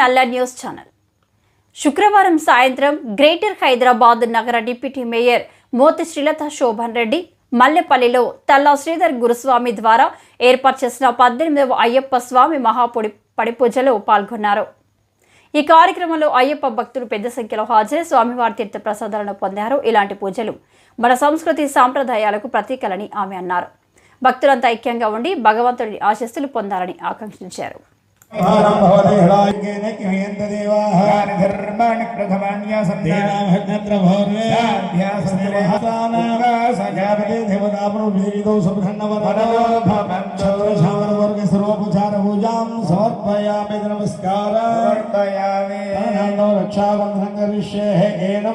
నల్ల news channel. శుక్రవారం సాయంత్రం గ్రేటర్ హైదరాబాద్ నగర డిప్యూటీ మేయర్ మోతి శ్రీలత శోభన్ రెడ్డి మల్లెపల్లిలో తల్లా శ్రీధర్ గురుస్వామి ద్వారా ఏర్పాటు చేసిన పద్దెనిమిదవ అయ్యప్ప స్వామి మహాపొడి పడిపూజలో పాల్గొన్నారు. ఈ కార్యక్రమంలో అయ్యప్ప భక్తులు పెద్ద సంఖ్యలో హాజరై స్వామివారి తీర్థ ప్రసాదాలను పొందారు. ఇలాంటి పూజలు మన సంస్కృతి సాంప్రదాయాలకు ప్రతీకలని ఆమె అన్నారు. భక్తులంతా ఐక్యంగా ఉండి భగవంతుడి ఆశస్సులు పొందాలని ఆకాంక్షించారు. धर्माणि प्रथमान्यासन्देवाभ्यासन्देवासानागासजापतिदेवताप्रोभिरिदौ सुब्रह्णवदनोभवक्षत्रशावरवर्ग सर्वोपचारभूजां समर्पयामि नमस्कारार्पयामि रक्षाबन्धनं करिष्ये हे एनं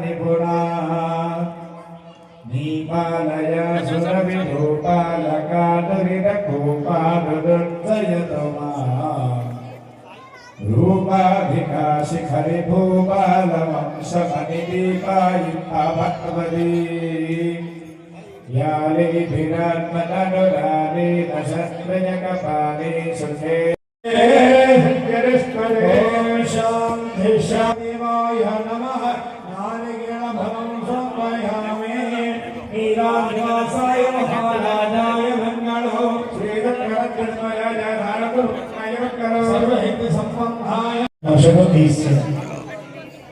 निपुणाः नीपालय विगोपालकानुविर रूपाधिका शिखरि भोपालवंसफलिदीपायितावद्वदी ज्यालेभिरात्मनगराले न शस्त्रजकपाले सुखे। దర్శనం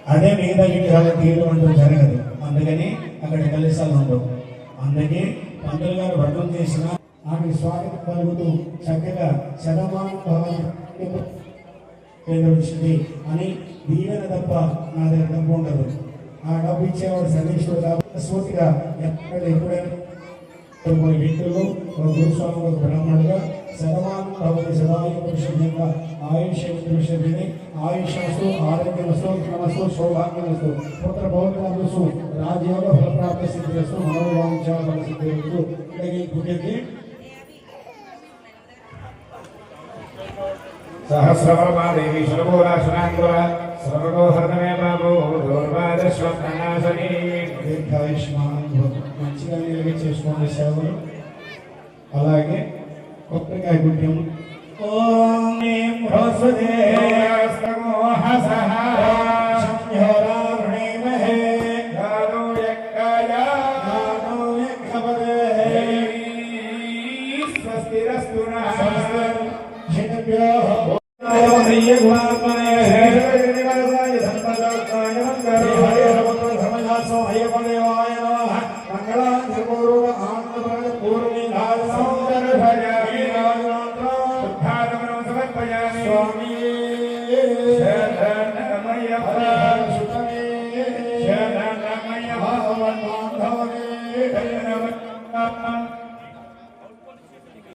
అదే మిగతా విగ్రహాలు తీయడం అంటూ జరగదు. అందుకని అక్కడ కలిసాలు ఉండవు. అందుకే పంతులు గారు వ్రతం చేసిన ఆమె స్వాగతం కలుగుతూ చక్కగా శతమానం భవన్ కేంద్రం అని దీవెన తప్ప నా దగ్గర ఉండదు. ఆ డబ్బు ఇచ్చేవాడు సర్వేశ్వరుడు కాబట్టి స్ఫూర్తిగా ఎక్కడ ఎప్పుడైనా వ్యక్తులు ఒక గురుస్వామి ఒక బ్రాహ్మణుడుగా శతమానం భవతి సదాయ పురుషునిగా ఆయుష్ పురుషుని ఆయుషస్తు ఆరోగ్యమస్తు క్రమస్తు సౌభాగ్యమస్తు పుత్ర పౌత్రమస్తు రాజ్యోగ ఫలప్రాప్తి సిద్ధిస్తు మనోవాంఛ ఫల సిద్ధిస్తు సహస్రవర్మాదేవి సర్వగో హృదమే బాబు దూర్వాదశ్వనాశనీ దీర్ఘాయుష్మాన్. మంచిగా నిలవి చేసుకోండి సేవలు అలాగే కొబ్బరికాయ గుడ్డం ఓం హ్రస్వదే స్వస్తిరస్తు శనిభ్యో